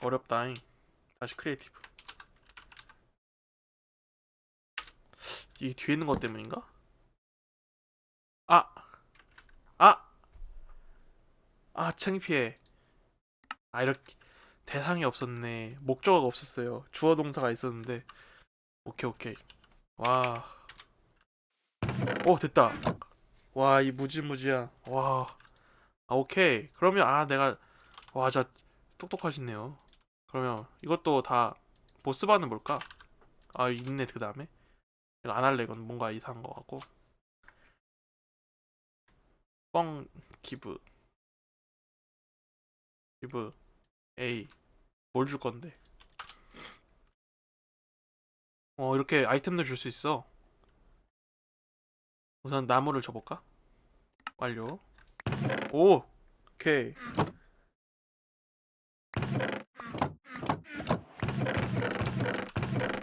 어렵다잉. 다시 크리에이티브. 이 뒤에 있는 것 때문인가? 아! 아! 아, 창피해. 아, 이렇게 대상이 없었네. 목적어가 없었어요. 주어 동사가 있었는데. 오케이, 오케이. 와. 오, 됐다. 와, 이 무지무지야. 와. 아, 오케이. 그러면 아, 내가 와, 자 똑똑하시네요. 그러면 이것도 다 보스반은 뭘까? 아, 있네. 그 다음에. 이거 안 할래. 이건 뭔가 이상한 것 같고. 뻥 기브. 기브 A 뭘 줄 건데? 어, 이렇게 아이템들 줄수 있어. 우선 나무를 줘볼까? 완료. 오, 오케이.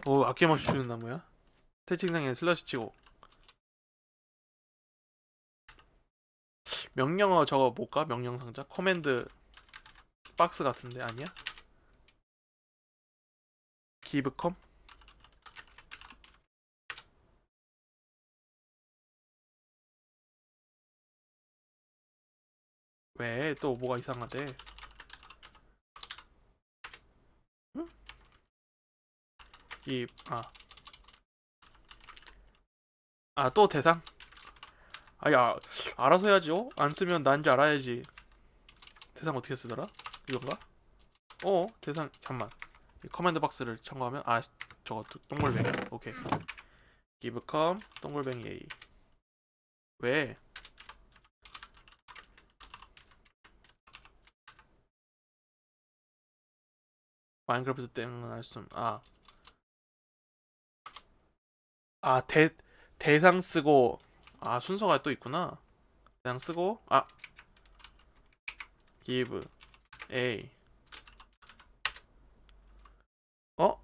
오, 아낌없이 주는 나무야? 채팅창에 슬러시 치고. 명령어 저거 뭘까? 명령 상자? 커맨드 박스 같은데 아니야? 기브컴? 왜? 또 뭐가 이상하대? 이, 아. 아, 또 대상? 아니, 아, 알아서 해야지, 어? 안 쓰면 난지 알아야지. 대상 어떻게 쓰더라? 이건가? 어, 대상, 잠만. 이 커맨드 박스를 참고하면, 아, 저거, 또- 동글뱅이. 오케이. 기브컴, 동글뱅이 A. 왜? 마인크래프트 땡은 알수 아. 아, 대 대상 쓰고 아, 순서가 또 있구나. 대상 쓰고 아. give a 어?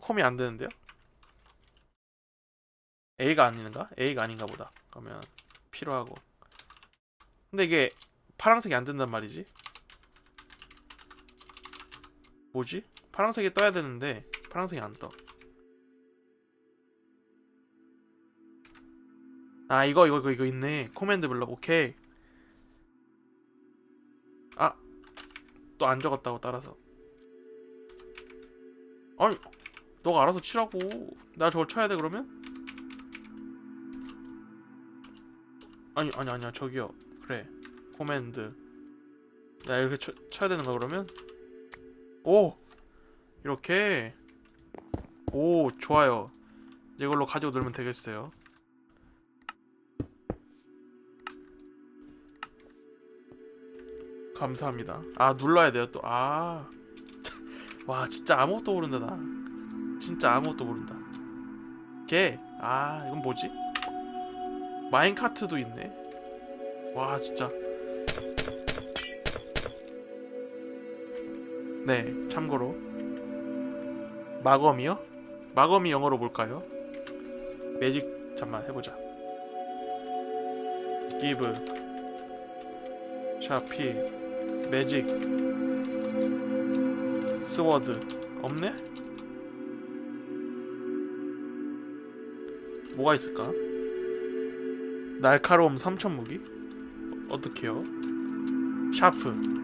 콤이 안 되는데요? A가 아닌가? A가 아닌가 보다. 그러면 필요하고. 근데 이게 파란색이 안 된단 말이지? 뭐지? 파란색이 떠야 되는데 파란색이 안 떠. 아 이거 이거 이거 이거 있네. 코맨드 블럭 오케이. 아 또 안 적었다고 따라서. 아니 너가 알아서 치라고. 나 저걸 쳐야 돼 그러면? 아니 아니 아니야 저기요. 그래 코맨드. 나 이렇게 쳐, 쳐야 되는 거야 그러면? 오 이렇게 오 좋아요 이걸로 가지고 놀면 되겠어요 감사합니다. 아 눌러야 돼요 또 아 와 진짜 아무것도 모른다 나. 진짜 아무것도 모른다. 걔아 이건 뭐지? 마인카트도 있네. 와 진짜. 네, 참고로. 마검이요? 마검이 영어로 뭘까요? 매직 잠만 해보자. give 샤피 매직 스워드 없네? 뭐가 있을까? 날카로움 3천 무기? 어, 어떻게요? 샤프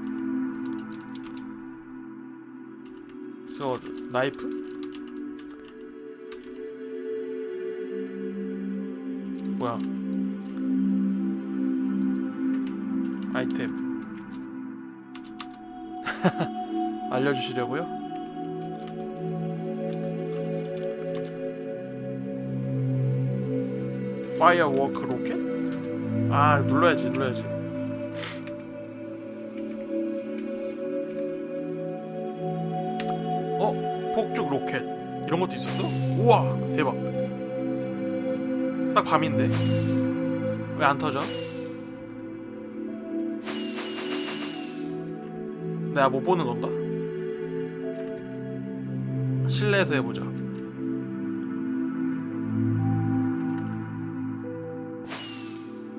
스워드 나이프? 뭐야 아이템 알려주시려고요? 파이어워크 로켓? 아 눌러야지 눌러야지 어? 폭죽 로켓 이런 것도 있었어? 우와 대박 딱 밤인데 왜 안 터져? 내가 못 보는 건가? 실내에서 해보자.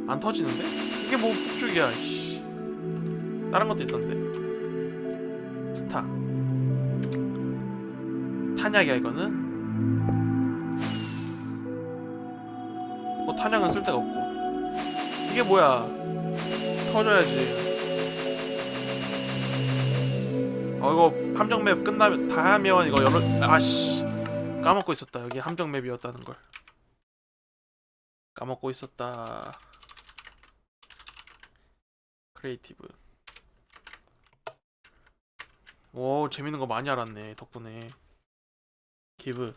안 터지는데? 이게 뭐 폭죽이야 씨. 다른 것도 있던데. 스타. 탄약이야 이거는? 뭐 탄약은 쓸데가 없고. 이게 뭐야? 터져야지 어 이거 함정 맵 끝나면 다 하면 이거 열어 아씨. 까먹고 있었다. 여기 함정 맵이었다는 걸. 까먹고 있었다. 크리에이티브. 오 재밌는 거 많이 알았네 덕분에. 기브.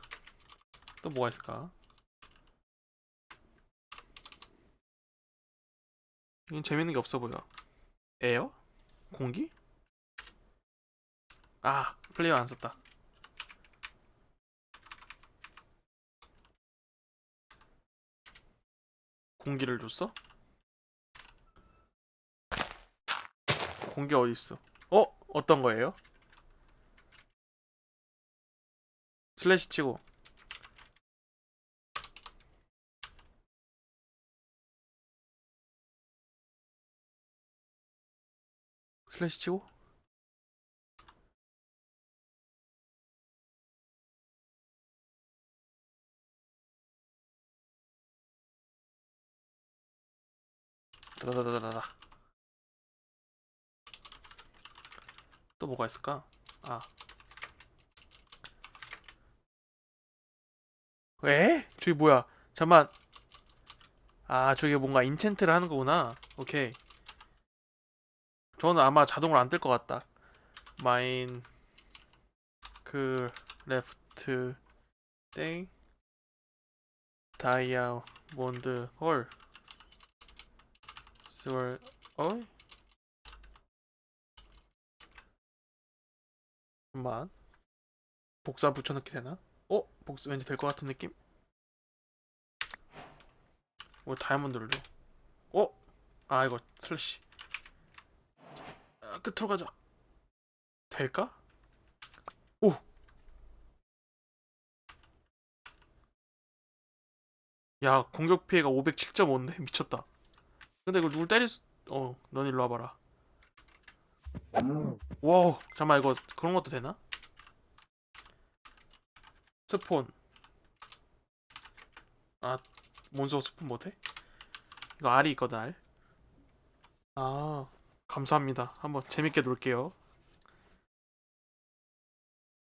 또 뭐가 있을까? 이건 재밌는 게 없어 보여. 에어? 공기? 아 플레이어 안 썼다 공기를 줬어? 공기 어디 있어? 어? 어떤 거예요? 슬래시 치고 슬래시 치고 다다다다다 또 뭐가 있을까? 아 왜? 저기 뭐야? 잠만. 아, 저게 뭔가 인챈트를 하는 거구나. 오케이. 저는 아마 자동으로 안 뜰 것 같다. 마인 그 레프트 땡 다이아몬드 홀 스월 어이 잠만 복사 붙여넣기 되나? 어? 복수 왠지 될 것 같은 느낌? 뭐 다이아몬드를 줘? 어? 아 이거 슬래시 아, 끝으로 가자 될까? 오! 야 공격 피해가 507.5인데? 미쳤다 근데 이거 누굴 때릴 수... 어, 넌 일로 와봐라 와우 잠깐만 이거 그런 것도 되나? 스폰 아 몬스터 스폰 못해? 이거 알이 있거든 알. 아 감사합니다 한번 재밌게 놀게요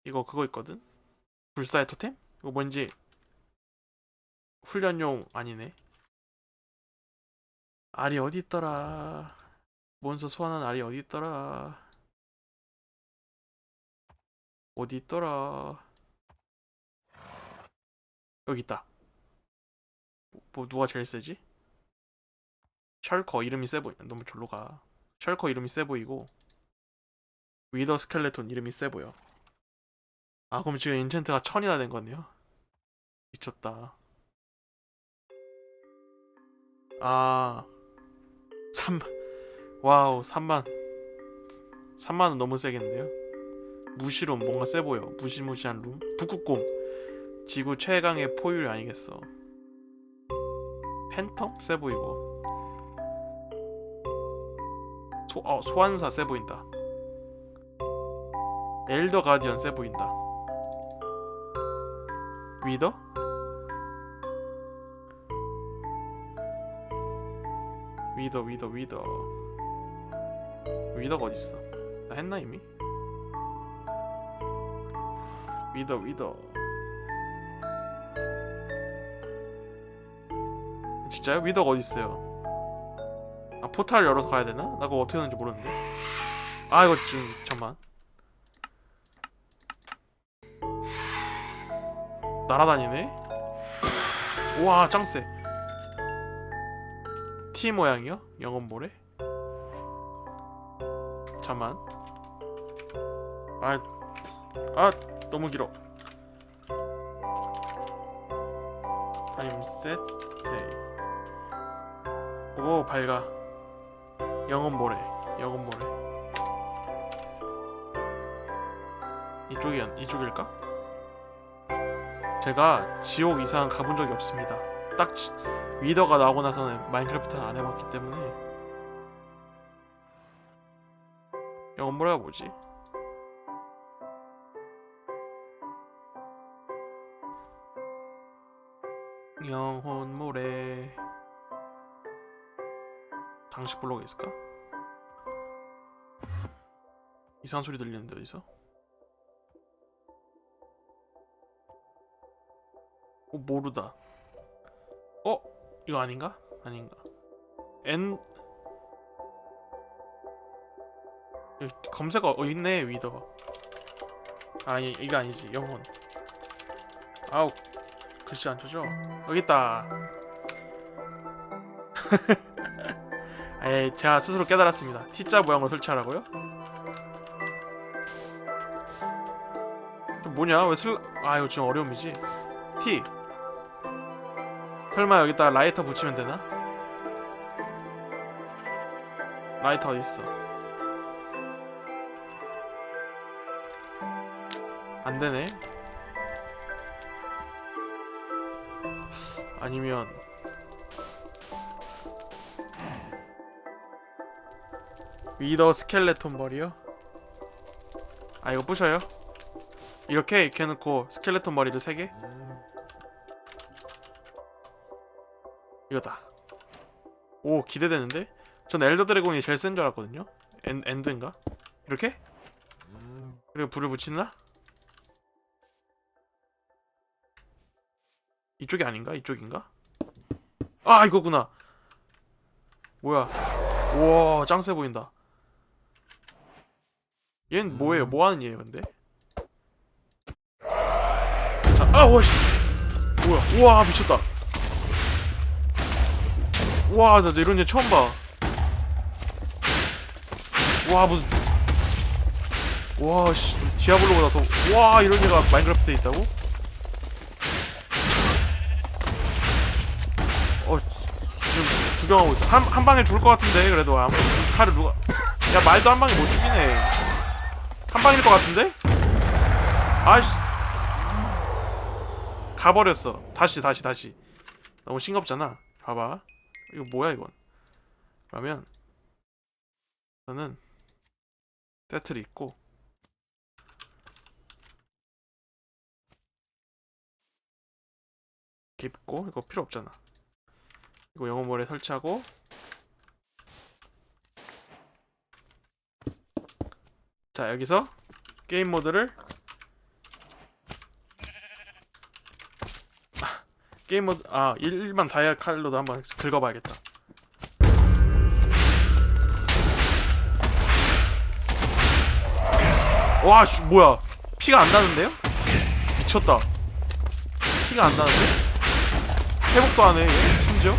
이거 그거 있거든 불사의 토템? 이거 뭔지 훈련용 아니네 알이 어디 있더라 몬스터 소환한 알이 어디 있더라 어디 있더라 여기 있다. 뭐 누가 제일 세지? 셜커 이름이 세 보이. 너무 절로 가. 셜커 이름이 세 보이고 위더 스켈레톤 이름이 세 보여. 아 그럼 지금 인챈트가 천이나 된 거네요. 미쳤다. 아 3. 와우 3만 3만은 너무 세겠는데요? 무시룸 뭔가 세 보여. 무시무시한 룸. 북극곰 지구 최강의 포유류 아니겠어. 팬텀 세 보이고. 소, 어, 소환사 세 보인다. 엘더 가디언 세 보인다. 위더? 위더 위더 위더 위더가 어딨어? 나 했나 이미? 위더 위더 진짜요? 위더가 어딨어요? 아 포탈 열어서 가야 되나? 나 그거 어떻게 하는지 모르는데 아 이거 지금 잠만 날아다니네? 우와 짱세 T 모양이요? 영혼모래? 잠만 아, 아 너무 길어 타임 셋 데이 오 밝아 영혼모래 영혼모래 이쪽이 이쪽일까? 제가 지옥 이상 가본 적이 없습니다 딱 위더가 나오고 나서는 마인크래프트를 안 해봤기 때문에 영업 뭐라 보지? 영혼 모래 당시 블로그 있을까? 이상한 소리 들리는데 어디서? 어 모르다 이거 아닌가? 아닌가. N 여기 검색 어 있네 위더. 아니 이거 아니지 영혼. 아우 글씨 안 쳐져 여기 있다. 에 제가 스스로 깨달았습니다. T자 모양으로 설치하라고요? 저 뭐냐? 왜 슬... 아 이거 지금 어려움이지. T 설마 여기다 라이터 붙이면 되나? 라이터 어디 있어? 안 되네. 아니면 위더 스켈레톤 머리요? 아 이거 부셔요? 이렇게 이렇게 해놓고 스켈레톤 머리를 3개? 이거다 오 기대되는데? 전 엘더 드래곤이 제일 센 줄 알았거든요 엔, 엔드인가? 이렇게? 그리고 불을 붙이나? 이쪽이 아닌가? 이쪽인가? 아 이거구나 뭐야 우와 짱세 보인다 얘는 뭐예요? 뭐하는 얘예요 근데? 자, 아 와씨 뭐야 우와 미쳤다 우 와 나 이런 얘 처음 봐. 와 무슨 와 씨 디아블로보다 더와 이런 얘가 마인크래프트에 있다고? 어 지금 구경하고 있어. 한, 한 방에 죽을 것 같은데 그래도 아무 칼을 누가 야 말도 한 방에 못 죽이네. 한 방일 것 같은데? 아이씨. 가버렸어. 다시 다시 다시. 너무 싱겁잖아. 봐봐 이거 뭐야 이건? 그러면. 저는 세트를 있고 깊고 이거 필요 없잖아. 이거 영어몰에 설치하고 자 여기서 게임 모드를 게임 모드 아 일반 다이아 칼로도 한번 긁어봐야겠다 와 씨, 뭐야 피가 안 나는데요? 미쳤다 피가 안 나는데? 회복도 안 해, 얘, 심지어?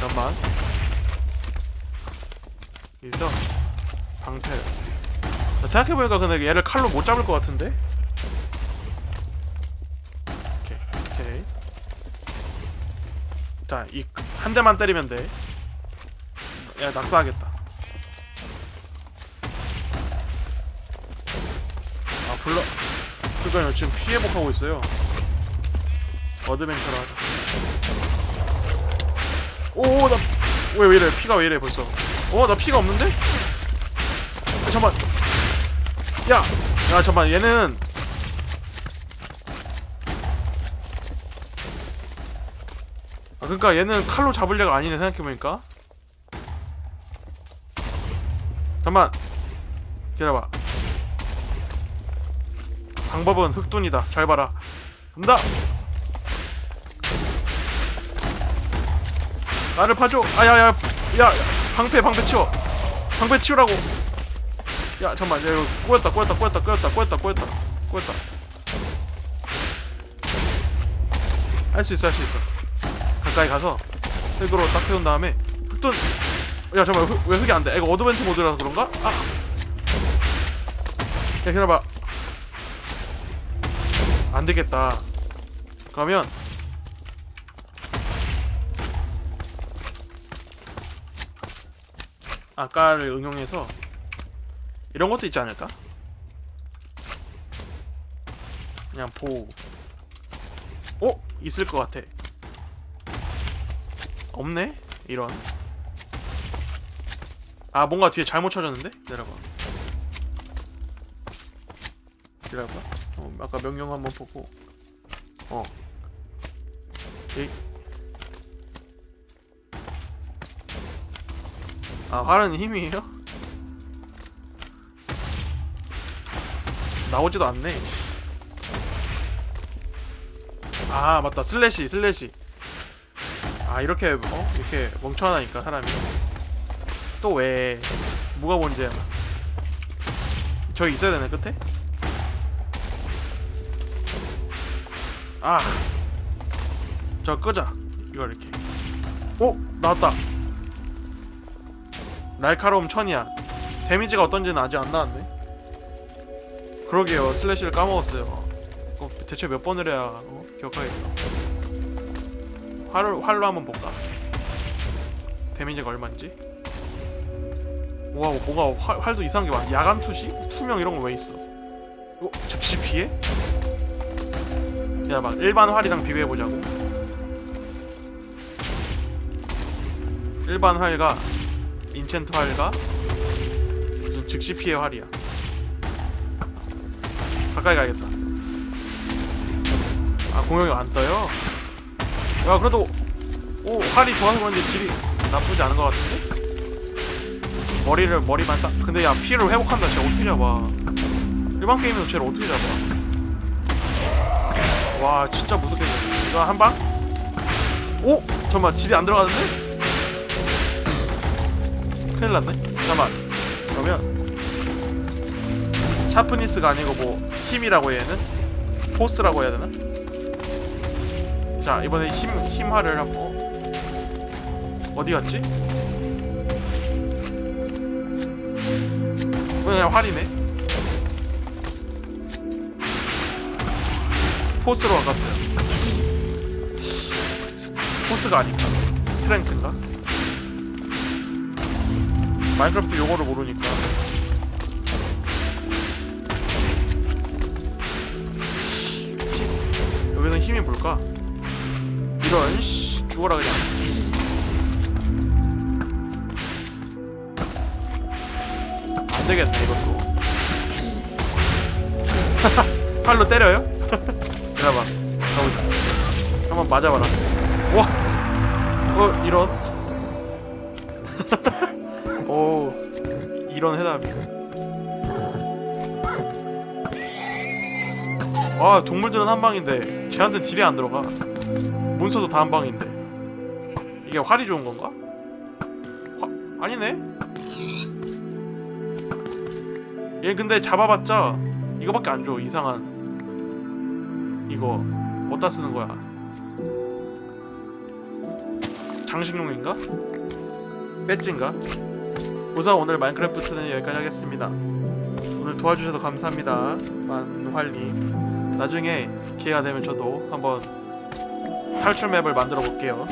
잠깐만. 여기서 방패. 나 생각해보니까 근데 얘를 칼로 못 잡을 것 같은데? 오케이, 오케이. 자, 이 한 대만 때리면 돼. 야, 낙사하겠다. 아, 불러. 그러니까요 지금 피해복하고 있어요 어드벤처라 하자 오나 왜 왜 이래 피가 왜 이래 벌써 어 나 피가 없는데? 아, 잠만 야! 야 잠만 얘는 아 그니까 얘는 칼로 잡을 애가 아니네 생각해보니까 잠만 기다려봐 방법은 흑둔이다. 잘 봐라. 간다. 나를 봐줘. 아야야, 야, 야, 방패 방패 치워. 방패 치우라고. 야 잠만, 야 이거 꼬였다, 꼬였다, 꼬였다, 꼬였다, 꼬였다, 꼬였다, 꼬였다. 할 수 있어, 할 수 있어. 가까이 가서 흙으로 딱 세운 다음에 흑둔. 야 잠만, 왜, 왜 흙이 안 돼? 이거 어드벤트 모드라서 그런가? 아. 야 기다려봐. 안 되겠다. 그러면 아까를 응용해서 이런 것도 있지 않을까? 그냥 보호. 어? 있을 것 같아. 없네? 이런. 아 뭔가 뒤에 잘못 쳐졌는데? 기다려봐. 기다려봐. 어, 아까 명령 한번 보고 어. 이... 아 활은 힘이에요? 나오지도 않네. 아 맞다 슬래시 슬래시. 아 이렇게 어 이렇게 멍청하다니까 사람이. 또 왜? 뭐가 문제야? 저기 있어야 되네 끝에? 아. 저 끄자. 이거 이렇게. 오 나왔다. 날카로움 천이야. 데미지가 어떤지는 아직 안 나왔네. 그러게요. 슬래시를 까먹었어요. 어, 대체 몇 번을 해야 어, 기억하겠어. 활로 활로 한번 볼까? 데미지가 얼마인지? 와 뭐가 활, 활도 이상한 게 많아. 야간 투시? 투명 이런 거 왜 있어? 어, 즉시 피해? 야 막 일반 활이랑 비교해 보자고. 일반 활과 인챈트 활과 무슨 즉시 피해 활이야. 가까이 가야겠다. 아 공격이 안 떠요? 야 그래도 오 활이 좋아서 그런지 질이 나쁘지 않은 것 같은데? 머리를 머리만 딱 근데 야 피를 회복한다 진짜 어떻게 잡아 일반 게임에서 쟤를 어떻게 잡아 와 진짜 무섭게 생겼네. 이거 한 방? 오! 잠깐만 질이 안 들어가는데? 큰일 났네 잠깐만 그러면 샤프니스가 아니고 뭐 힘이라고 해야 되나? 포스라고 해야 되나? 자 이번에 힘, 힘화를 하고 어디 갔지? 그냥 활이네 포스로 바꿨어요 스- 포스가 아닌가? 스트렝스인가? 마인크래프트 용어를 모르니까 여기는 힘이 뭘까? 이런 씨 죽어라 그냥. 안 되겠네 이것도. 팔로 때려요? 이래봐. 가보자. 한번 맞아봐라. 와! 어 이런? 오 이런 해답이. 아 동물들은 한 방인데 쟤한테는 딜이 안 들어가 몬스터도 다 한 방인데. 이게 활이 좋은 건가? 화... 아니네? 얘 근데 잡아봤자 이거밖에 안 줘 이상한. 이거 어디다 쓰는 거야? 장식용인가? 배지인가? 우선 오늘 마인크래프트는 여기까지 하겠습니다. 오늘 도와주셔서 감사합니다. 만활님. 나중에 기회가 되면 저도 한번 탈출 맵을 만들어 볼게요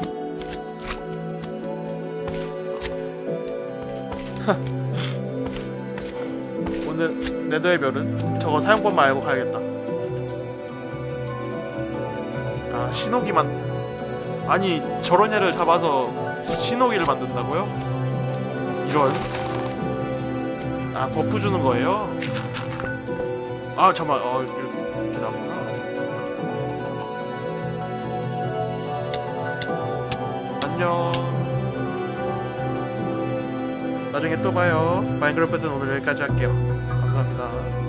오늘 네더의 별은 저거 사용법만 알고 가야겠다. 아 신호기만 아니 저런 애를 잡아서 신호기를 만든다고요? 이런 아 버프 주는 거예요? 아 잠깐 어 이렇게 나구나. 안녕. 나중에 또 봐요. 마인크래프트는 오늘 여기까지 할게요. 감사합니다.